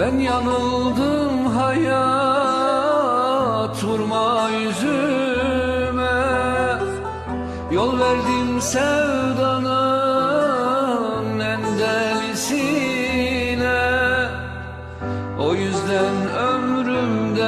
Ben yanıldım hayat vurma yüzüme. Yol verdim sevdanın en delisine. O yüzden ömrümden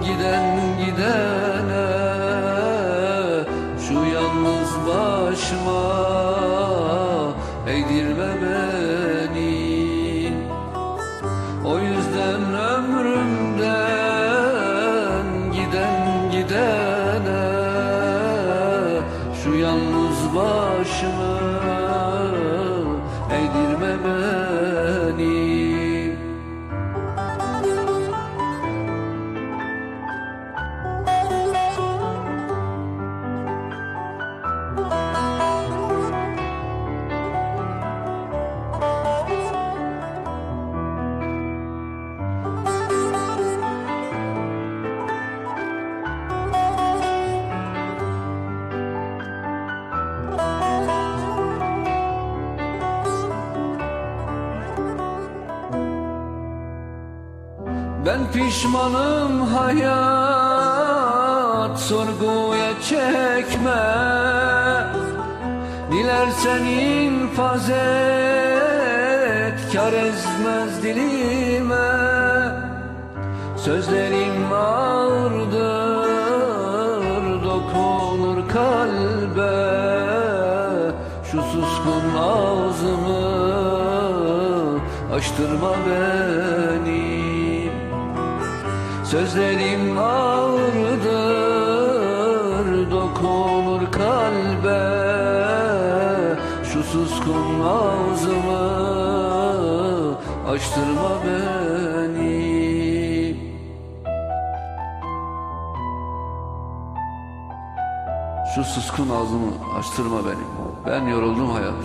giden gidene Şu yalnız başıma ömrümden giden gidene Şu yalnız başımı Ben pişmanım hayat sorguya çekme. Dilersen infaz et kar ezmez dilime. Sözlerim ağırdır dokunur kalbe. Şu suskun ağzımı açtırma benim Sözlerim ağırdır dokunur kalbe. Şu suskun ağzımı açtırma beni. Şu suskun ağzımı açtırma benim Ben yoruldum hayat